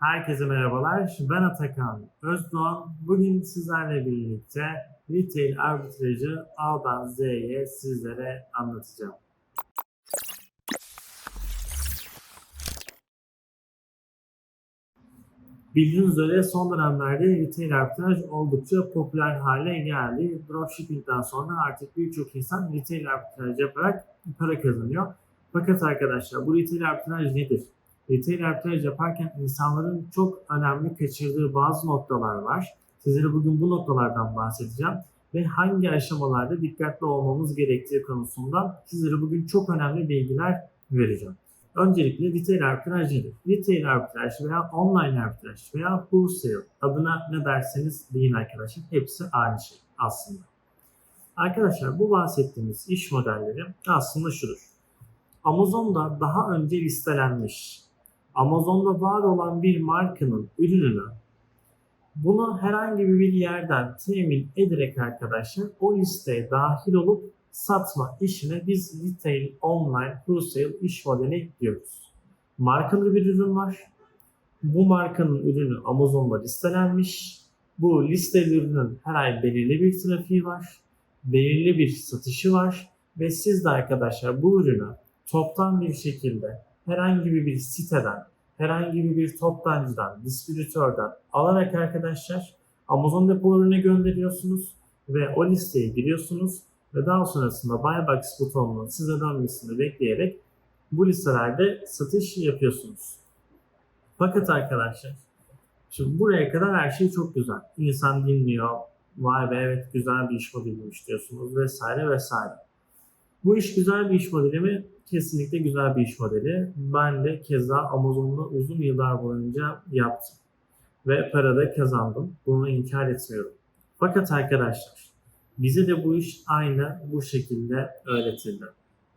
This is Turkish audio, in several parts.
Herkese merhabalar. Ben Atakan Özdoğan. Bugün sizlerle birlikte retail arbitrajı A'dan Z'ye sizlere anlatacağım. Bildiğiniz üzere son dönemlerde retail arbitraj oldukça popüler hale geldi. Dropshipping'den sonra artık birçok insan retail arbitraj yaparak para kazanıyor. Fakat arkadaşlar bu retail arbitraj nedir? Retail arbitraj yaparken insanların çok önemli kaçırdığı bazı noktalar var. Sizlere bugün bu noktalardan bahsedeceğim ve hangi aşamalarda dikkatli olmamız gerektiği konusunda sizlere bugün çok önemli bilgiler vereceğim. Öncelikle retail arbitraj nedir? Retail arbitraj veya online arbitraj veya wholesale adına ne derseniz deyin arkadaşlar hepsi aynı şey aslında. Arkadaşlar bu bahsettiğimiz iş modelleri aslında şudur. Amazon'da daha önce listelenmiş, Amazon'da var olan bir markanın ürününü bunu herhangi bir yerden temin ederek arkadaşlar o listeye dahil olup satma işine biz retail online wholesale iş modeli diyoruz. Markalı bir ürün var. Bu markanın ürünü Amazon'da listelenmiş. Bu listeli ürünün her ay belirli bir trafiği var. Belirli bir satışı var. Ve siz de arkadaşlar bu ürünü toptan bir şekilde herhangi bir siteden, herhangi bir toptancıdan, distribütörden alarak arkadaşlar Amazon depolarına gönderiyorsunuz ve o listeye giriyorsunuz ve daha sonrasında buy box butonunun size dönmesini bekleyerek bu listelerde satış yapıyorsunuz. Fakat arkadaşlar şimdi buraya kadar her şey çok güzel. İnsan dinliyor. Vay be evet güzel bir iş modeliymiş diyorsunuz vesaire vesaire. Bu iş güzel bir iş modeli mi? Kesinlikle güzel bir iş modeli. Ben de keza Amazon'da uzun yıllar boyunca yaptım. Ve para da kazandım. Bunu inkar etmiyorum. Fakat arkadaşlar bize de bu iş aynı bu şekilde öğretildi.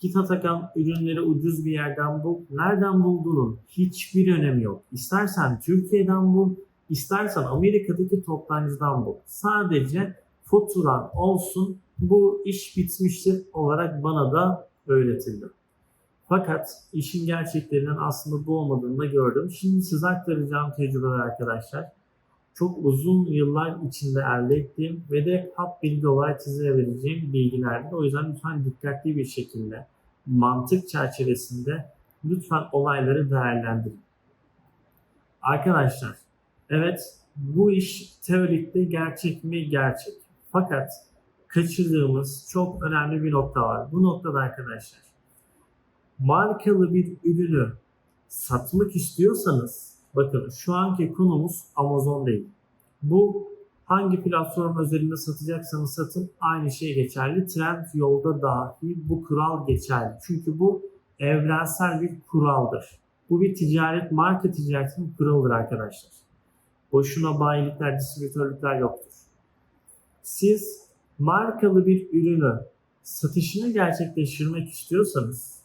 Git Atakan ürünleri ucuz bir yerden bul. Nereden bulduğunun hiçbir önemi yok. İstersen Türkiye'den bul, istersen Amerika'daki toptancıdan bul. Sadece faturan olsun bu iş bitmiştir olarak bana da öğretildi. Fakat işin gerçeklerinin aslında bu olmadığını da gördüm. Şimdi size aktaracağım tecrübeler arkadaşlar. Çok uzun yıllar içinde elde ettiğim ve de hap bilgi olarak sizlere vereceğim bilgilerdi. O yüzden lütfen dikkatli bir şekilde, mantık çerçevesinde lütfen olayları değerlendirin. Arkadaşlar, evet bu iş teorikte gerçek mi? Gerçek. Fakat kaçırdığımız çok önemli bir nokta var. Bu noktada arkadaşlar markalı bir ürünü satmak istiyorsanız bakın şu anki konumuz Amazon değil. Bu hangi platform üzerinde satacaksanız satın aynı şey geçerli. Trend yolda dahi bu kural geçerli. Çünkü bu evrensel bir kuraldır. Bu bir ticaret, marka ticaretinin kuralıdır arkadaşlar. Boşuna bayilikler, distribütörlükler yoktur. Siz markalı bir ürünü satışını gerçekleştirmek istiyorsanız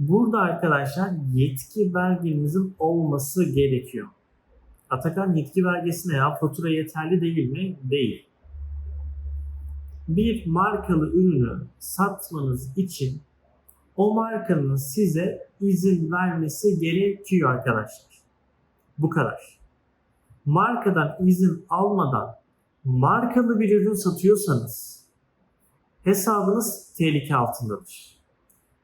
burada arkadaşlar yetki belgenizin olması gerekiyor. Atakan yetki belgesi ne ya? Fatura yeterli değil mi? Değil. Bir markalı ürünü satmanız için o markanın size izin vermesi gerekiyor arkadaşlar. Bu kadar. Markadan izin almadan markalı bir ürün satıyorsanız hesabınız tehlike altındadır.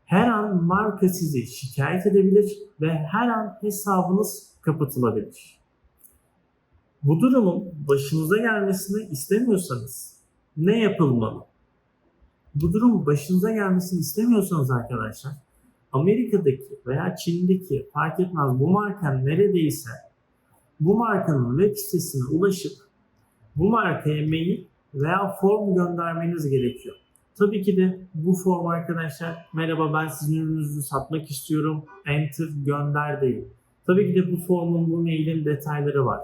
Her an marka sizi şikayet edebilir ve her an hesabınız kapatılabilir. Bu durumun başınıza gelmesini istemiyorsanız ne yapılmalı? Bu durum başınıza gelmesini istemiyorsanız arkadaşlar Amerika'daki veya Çin'deki fark etmez bu marka neredeyse bu markanın web sitesine ulaşıp bu markaya mail veya form göndermeniz gerekiyor. Tabii ki de bu form arkadaşlar merhaba ben sizin ürününüzü satmak istiyorum enter gönder değil. Tabii ki de bu formun bu mailin detayları var.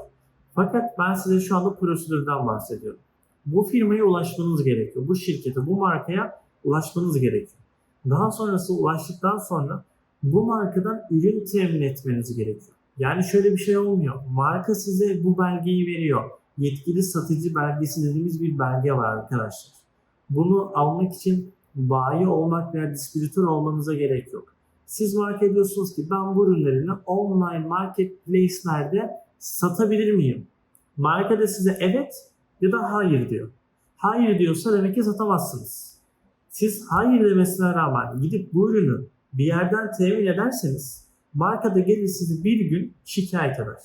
Fakat ben size şu anda prosedürden bahsediyorum. Bu firmaya ulaşmanız gerekiyor. Bu şirkete, bu markaya ulaşmanız gerekiyor. Daha sonrası ulaştıktan sonra bu markadan ürün temin etmeniz gerekiyor. Yani şöyle bir şey olmuyor. Marka size bu belgeyi veriyor. Yetkili satıcı belgesi dediğimiz bir belge var arkadaşlar. Bunu almak için bayi olmak veya distribütör olmanıza gerek yok. Siz marka diyorsunuz ki ben bu ürünlerini online marketplace'lerde satabilir miyim? Marka da size evet ya da hayır diyor. Hayır diyorsa demek ki satamazsınız. Siz hayır demesine rağmen gidip bu ürünü bir yerden temin ederseniz marka da gelir sizi bir gün şikayet eder.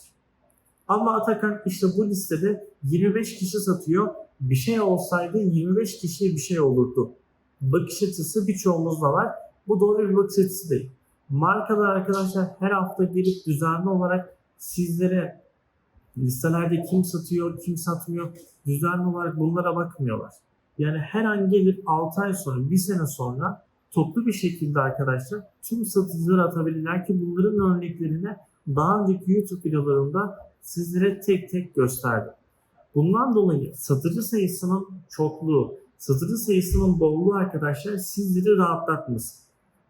Ama Atakan işte bu listede 25 kişi satıyor. Bir şey olsaydı 25 kişiye bir şey olurdu. Bakış açısı birçoğumuzda var. Bu doğru bir bakış açısı değil. Markalar arkadaşlar her hafta gelip düzenli olarak sizlere listelerde kim satıyor, kim satmıyor düzenli olarak bunlara bakmıyorlar. Yani her an gelir 6 ay sonra, 1 sene sonra toplu bir şekilde arkadaşlar tüm satıcıları atabilirler ki bunların örneklerini daha önceki YouTube videolarımda sizlere tek tek gösterdim. Bundan dolayı satıcı sayısının çokluğu, satıcı sayısının bolluğu arkadaşlar sizleri rahatlatmasın.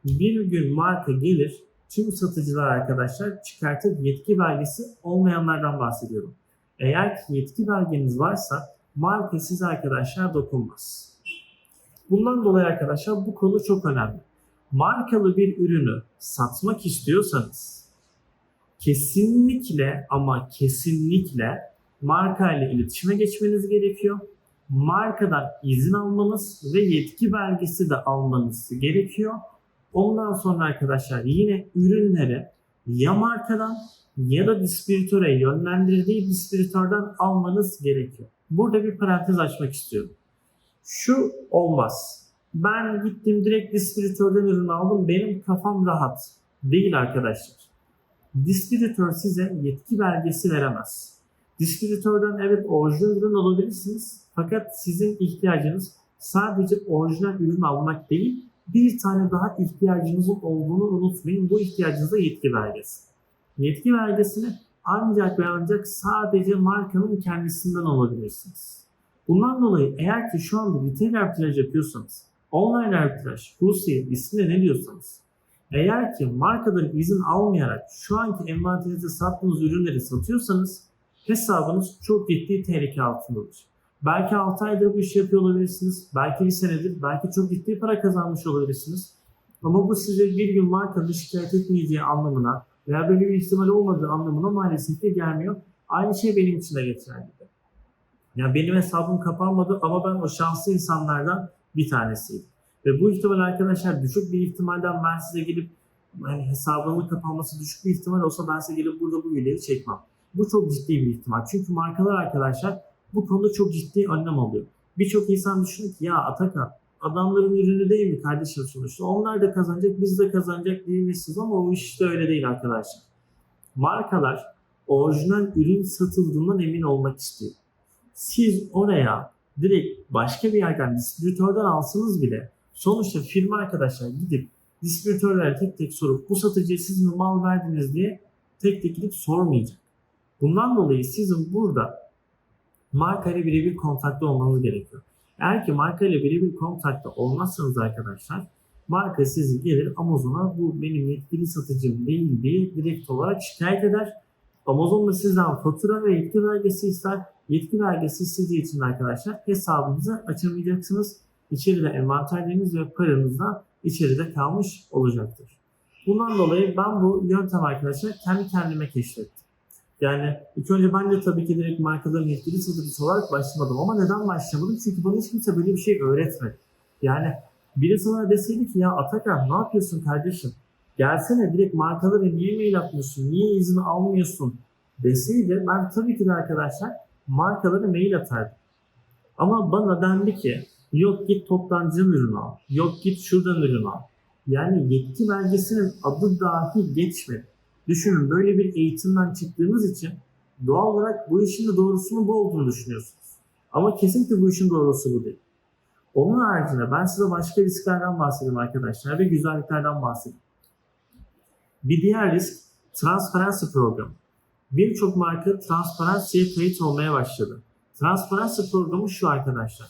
Bir gün marka gelir, tüm satıcılar arkadaşlar çıkartıp yetki belgesi olmayanlardan bahsediyorum. Eğer ki yetki belgeniz varsa marka size arkadaşlar dokunmaz. Bundan dolayı arkadaşlar bu konu çok önemli. Markalı bir ürünü satmak istiyorsanız kesinlikle ama kesinlikle marka ile iletişime geçmeniz gerekiyor. Markadan izin almanız ve yetki belgesi de almanız gerekiyor. Ondan sonra arkadaşlar yine ürünleri ya markadan ya da distribütöre yönlendirdiği distribütörden almanız gerekiyor. Burada bir parantez açmak istiyorum. Şu olmaz. Ben gittim direkt distribütörden ürün aldım. Benim kafam rahat. Değil arkadaşlar. Distribütör size yetki belgesi veremez. Distribütörden evet orijinal ürün alabilirsiniz. Fakat sizin ihtiyacınız sadece orijinal ürün almak değil, bir tane daha ihtiyacınızın olduğunu unutmayın. Bu ihtiyacınıza yetki belgesi. Yetki belgesini ancak ve ancak sadece markanın kendisinden alabilirsiniz. Bundan dolayı eğer ki şu anda retail arbitraj yapıyorsanız, online arbitraj, wholesale ismine ne diyorsanız, eğer ki markadan izin almayarak şu anki envanterinizde sattığınız ürünleri satıyorsanız hesabınız çok ciddi tehlike altındadır. Belki 6 aydır bu işi yapıyor olabilirsiniz. Belki bir senedir. Belki çok ciddi para kazanmış olabilirsiniz. Ama bu size bir gün markanın şikayet etmeyeceği anlamına veya böyle bir ihtimal olmadığı anlamına maalesef de gelmiyor. Aynı şey benim için de geçerli. Yani benim hesabım kapanmadı ama ben o şanslı insanlardan bir tanesiydim. Ve bu ihtimal arkadaşlar düşük bir ihtimalden ben size gelip hani hesabımın kapanması düşük bir ihtimal olsa ben size gelip burada bu videoyu çekmem. Bu çok ciddi bir ihtimal. Çünkü markalar arkadaşlar bu konuda çok ciddi önlem alıyor. Birçok insan düşünüyor ki ya Atakan adamların ürünü değil mi kardeşim sonuçta? Onlar da kazanacak, biz de kazanacak diyebilirsiniz ama o iş işte öyle değil arkadaşlar. Markalar orijinal ürün satıldığından emin olmak istiyor. Siz oraya direkt başka bir yerden distribütörden alsanız bile sonuçta firma arkadaşlar gidip distribütörlere tek tek sorup bu satıcıya siz mi mal verdiniz diye tek tek gidip sormayacak. Bundan dolayı sizin burada marka ile birebir kontakta olmanız gerekiyor. Eğer ki marka ile birebir kontakta olmazsanız arkadaşlar marka sizi gelir Amazon'a bu benim yetkili satıcım değil diye direkt olarak şikayet eder. Amazon da sizden fatura ve yetki belgesi ister. Yetki belgesi istediği için arkadaşlar hesabınızı açamayacaksınız. İçeride envanterleriniz ve paranız da içeride kalmış olacaktır. Bundan dolayı ben bu yöntem arkadaşlar kendi kendime keşfettim. Yani ilk önce ben de tabii ki direkt markaların yetkili satıcısı olarak başlamadım. Ama neden başlamadım? Çünkü bana hiç kimse böyle bir şey öğretmedi. Yani birisi bana deseydi ki ya Atakan ne yapıyorsun kardeşim? Gelsene direkt markalara niye mail atmıyorsun? Niye izin almıyorsun? Deseydi ben tabii ki de arkadaşlar markalara mail atardım. Ama bana dendi ki yok git toptancının ürünü al. Yok git şuradan ürün al. Yani yetki belgesinin adı dahi geçmedi. Düşünün böyle bir eğitimden çıktığınız için doğal olarak bu işin de doğrusunun bu olduğunu düşünüyorsunuz. Ama kesinlikle bu işin doğrusu bu değil. Onun haricinde ben size başka risklerden bahsedeyim arkadaşlar ve güzelliklerden bahsedeyim. Bir diğer risk transparency programı. Birçok marka transparency'ye kayıt olmaya başladı. Transparency programı şu arkadaşlar.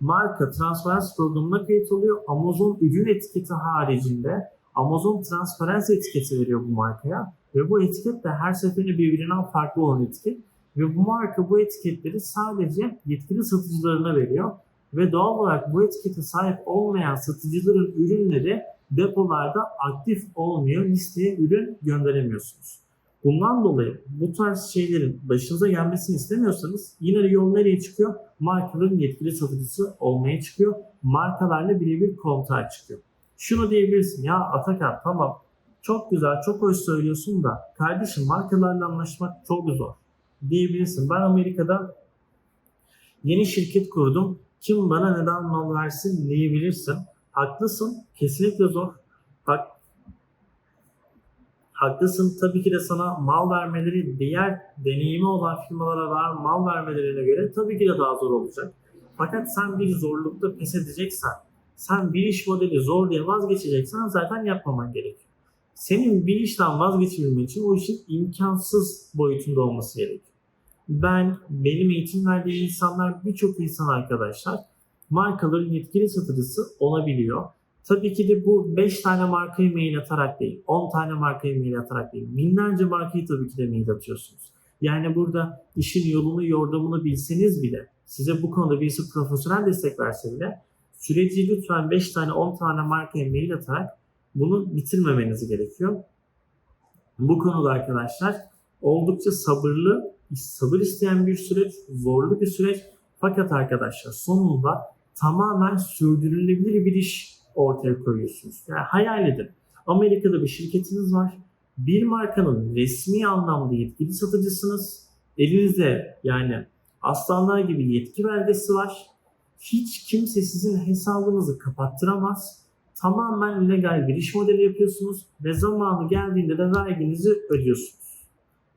Marka transparency programına kayıt oluyor. Amazon ürün etiketi haricinde Amazon transparency etiketi veriyor bu markaya. Ve bu etiket de her seferinde birbirinden farklı olan etiket. Ve bu marka bu etiketleri sadece yetkili satıcılarına veriyor. Ve doğal olarak bu etikete sahip olmayan satıcıların ürünleri depolarda aktif olmuyor, listeye ürün gönderemiyorsunuz. Bundan dolayı bu tarz şeylerin başınıza gelmesini istemiyorsanız yine de yol nereye çıkıyor? Markaların yetkili satıcısı olmaya çıkıyor. Markalarla birebir kontağa çıkıyor. Şunu diyebilirsin ya Atakan tamam çok güzel çok hoş söylüyorsun da kardeşim markalarla anlaşmak çok zor diyebilirsin. Ben Amerika'da yeni şirket kurdum. Kim bana neden mal versin diyebilirsin. Haklısın. Kesinlikle zor. Hak, haklısın. Tabii ki de sana mal vermeleri diğer deneyimi olan firmalara var, mal vermelerine göre tabii ki de daha zor olacak. Fakat sen bir zorlukta pes edeceksen, sen bir iş modeli zor diye vazgeçeceksen zaten yapmaman gerekiyor. Senin bir işten vazgeçebilmen için o işin imkansız boyutunda olması gerekiyor. Ben, benim eğitim verdiğim insanlar, birçok insan arkadaşlar markaların yetkili satıcısı olabiliyor. Tabii ki de bu 5 tane markayı mail atarak değil, 10 tane markayı mail atarak değil, binlerce markayı tabii ki de mail atıyorsunuz. Yani burada işin yolunu, yordamını bilseniz bile, size bu konuda birisi profesyonel destek verse bile, süreci lütfen 5 tane, 10 tane markaya mail atarak bunu bitirmemeniz gerekiyor. Bu konuda arkadaşlar oldukça sabırlı, sabır isteyen bir süreç, zorlu bir süreç. Fakat arkadaşlar sonunda tamamen sürdürülebilir bir iş ortaya koyuyorsunuz. Yani hayal edin. Amerika'da bir şirketiniz var. Bir markanın resmi anlamda yetkili satıcısınız. Elinizde yani aslanlar gibi yetki belgesi var. Hiç kimse sizin hesabınızı kapattıramaz. Tamamen legal bir iş modeli yapıyorsunuz ve zamanı geldiğinde de verginizi ödüyorsunuz.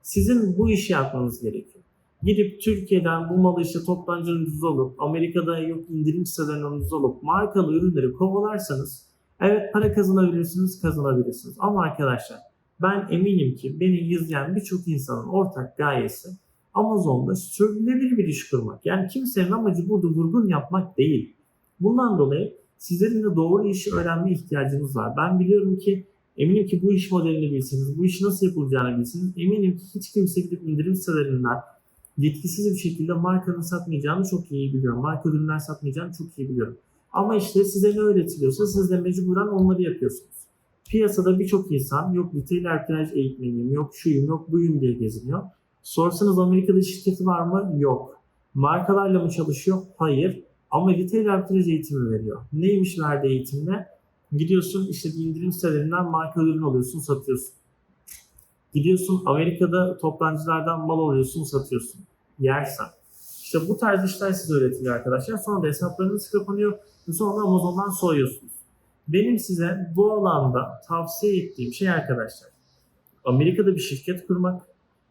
Sizin bu işi yapmanız gerekiyor. Gidip Türkiye'den bu malı işte toptancının alıp, Amerika'da yok indirim sitelerinden ucuz alıp markalı ürünleri kovalarsanız evet para kazanabilirsiniz, kazanabilirsiniz. Ama arkadaşlar ben eminim ki beni izleyen birçok insanın ortak gayesi Amazon'da sürdürülebilir bir iş kurmak. Yani kimsenin amacı burada vurgun yapmak değil. Bundan dolayı sizlerin de doğru işi öğrenme ihtiyacınız var. Ben biliyorum ki eminim ki bu iş modelini bilseniz, bu işi nasıl yapılacağını bilseniz eminim ki hiç kimse gidip indirim sitelerinden yetkisiz bir şekilde markanın satmayacağını çok iyi biliyorum. Marka ürünler satmayacağını çok iyi biliyorum. Ama işte size ne öğretiliyorsa siz de mecburen onları yapıyorsunuz. Piyasada birçok insan yok retail arbitraj eğitmeniyim, yok şuyum, yok buyum diye geziniyor. Sorsanız Amerika'da şirketi var mı? Yok. Markalarla mı çalışıyor? Hayır. Ama retail arbitraj eğitimi veriyor. Neymiş verdiği eğitimde? Gidiyorsun işte indirim sitelerinden marka ürün alıyorsun, satıyorsun. Gidiyorsun Amerika'da toptancılardan mal alıyorsun, satıyorsun. Yersen. İşte bu tarz işler size öğretiliyor arkadaşlar. Sonra da hesaplarınız kapanıyor sonra Amazon'dan soyuyorsunuz. Benim size bu alanda tavsiye ettiğim şey arkadaşlar. Amerika'da bir şirket kurmak,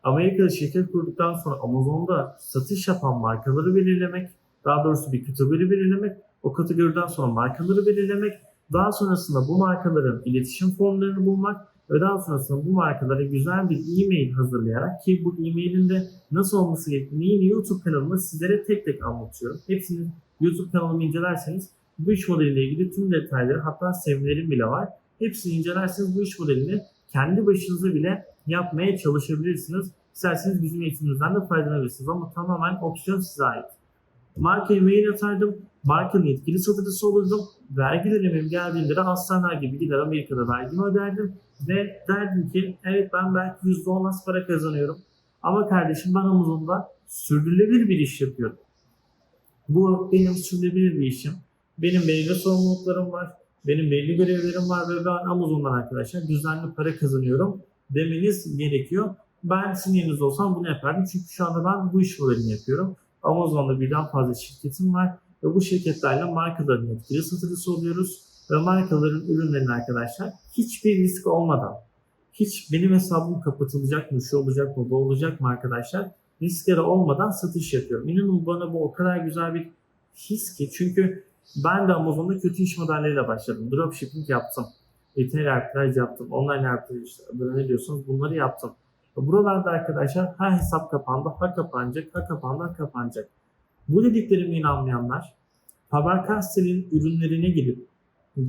Amerika'da şirket kurduktan sonra Amazon'da satış yapan markaları belirlemek, daha doğrusu bir kategori belirlemek, o kategoriden sonra markaları belirlemek, daha sonrasında bu markaların iletişim formlarını bulmak ve daha sonrasında bu markalara güzel bir e-mail hazırlayarak ki bu e-mailin de nasıl olması gerektiğini yine YouTube kanalımda sizlere tek tek anlatıyorum. Hepsini YouTube kanalımı incelerseniz bu iş modeliyle ilgili tüm detayları hatta seminerim bile var. Hepsini incelerseniz bu iş modelini kendi başınıza bile yapmaya çalışabilirsiniz. İsterseniz bizim eğitimimizden de faydalanabilirsiniz ama tamamen opsiyon size ait. Markaya mail atardım, markanın yetkili satıcısı olurdum. Vergi dönemim geldiğinde de aslanlar gibi gider Amerika'da vergimi öderdim. Ve derdim ki evet ben belki %10 az para kazanıyorum. Ama kardeşim ben Amazon'da sürdürülebilir bir iş yapıyorum. Bu benim sürdürülebilir bir işim. Benim belirli sorumluluklarım var. Benim belli görevlerim var ve ben Amazon'dan arkadaşlar düzenli para kazanıyorum demeniz gerekiyor. Ben sizin yerinizde olsam bunu yapardım. Çünkü şu anda ben bu iş modelini yapıyorum. Amazon'da birden fazla şirketim var ve bu şirketlerle markaların yetkili satıcısı oluyoruz ve markaların ürünlerini arkadaşlar hiçbir risk olmadan hiç benim hesabım kapatılacak mı, şu olacak mı, bu olacak mı arkadaşlar riskleri olmadan satış yapıyorum. İnanın bana bu o kadar güzel bir his ki çünkü ben de Amazon'da kötü iş modelleriyle başladım. Dropshipping yaptım. Retail arbitraj yaptım. Online arbitraj işte ne diyorsunuz bunları yaptım. Buralarda arkadaşlar ha hesap kapandı, ha kapanacak, ha kapandı, ha kapanacak. Bu dediklerime inanmayanlar Faber-Castell'in ürünlerine gidip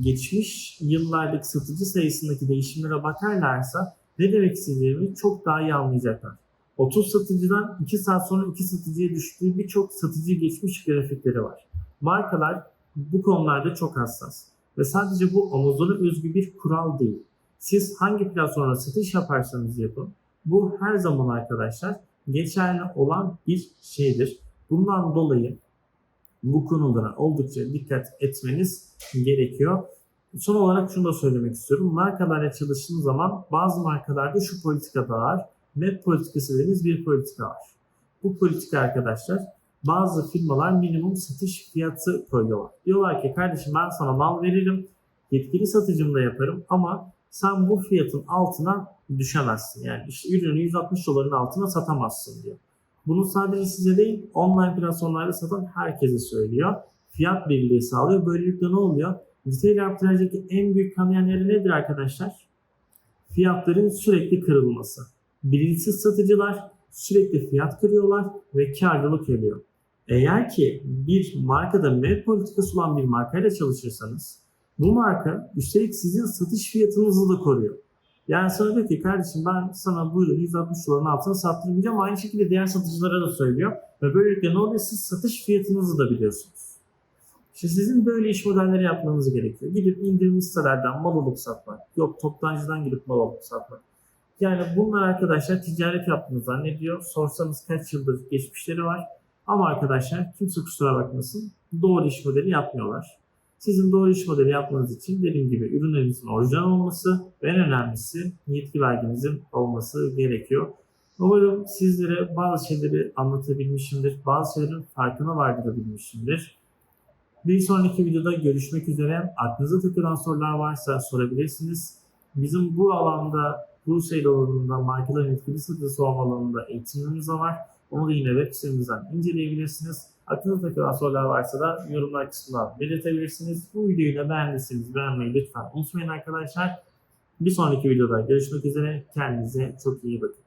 geçmiş yıllardaki satıcı sayısındaki değişimlere bakarlarsa ne demek istediğimi çok daha iyi anlayacaklar. 30 satıcıdan 2 saat sonra 2 satıcıya düştüğü birçok satıcı geçmiş grafikleri var. Markalar bu konularda çok hassas. Ve sadece bu Amazon'a özgü bir kural değil. Siz hangi platformda satış yaparsanız yapın, bu her zaman arkadaşlar geçerli olan bir şeydir. Bundan dolayı bu konulara oldukça dikkat etmeniz gerekiyor. Son olarak şunu da söylemek istiyorum. Markalarla çalıştığınız zaman bazı markalarda şu politika da var. Web politikası dediğimiz bir politika var. Bu politika arkadaşlar bazı firmalar minimum satış fiyatı koyuyorlar. Diyorlar ki kardeşim ben sana mal veririm, yetkili satıcım da yaparım ama sen bu fiyatın altına düşemezsin. Yani işte ürünü 160 doların altına satamazsın diyor. Bunu sadece size değil online platformlarda satan herkese söylüyor. Fiyat birliği sağlıyor. Böylelikle ne oluyor? Retail arbitrajdaki en büyük kanayan yeri nedir arkadaşlar? Fiyatların sürekli kırılması. Bilinçsiz satıcılar sürekli fiyat kırıyorlar ve karlılık ediyor. Eğer ki bir markada web politikası olan bir markayla çalışırsanız bu marka üstelik sizin satış fiyatınızı da koruyor. Yani sana diyor ki kardeşim ben sana bu ürünü 160 doların altına sattırmayacağım. Aynı şekilde diğer satıcılara da söylüyor. Ve böylelikle ne oluyor? Siz satış fiyatınızı da biliyorsunuz. İşte sizin böyle iş modelleri yapmanız gerekiyor. Gidip indirimli sitelerden mal alıp satmak. Yok toptancıdan gidip mal alıp satmak. Yani bunlar arkadaşlar ticaret yaptığını zannediyor. Sorsanız kaç yıldır geçmişleri var. Ama arkadaşlar kimse kusura bakmasın doğru iş modeli yapmıyorlar. Sizin doğru iş modeli yapmanız için dediğim gibi ürünlerinizin orijinal olması ve en önemlisi yetki belgenizin olması gerekiyor. Umarım sizlere bazı şeyleri anlatabilmişimdir. Bazı şeylerin farkına vardırabilmişimdir. Bir sonraki videoda görüşmek üzere. Aklınıza takılan sorular varsa sorabilirsiniz. Bizim bu alanda, bu seyir alanında, markaların etkili satıcısı olma alanında eğitimlerimiz de var. Onu da yine web sitemizden inceleyebilirsiniz. Aklınıza takılan sorular varsa da yorumlar kısmından belirtebilirsiniz. Bu videoyu da beğendiyseniz beğenmeyi lütfen unutmayın arkadaşlar. Bir sonraki videoda görüşmek üzere. Kendinize çok iyi bakın.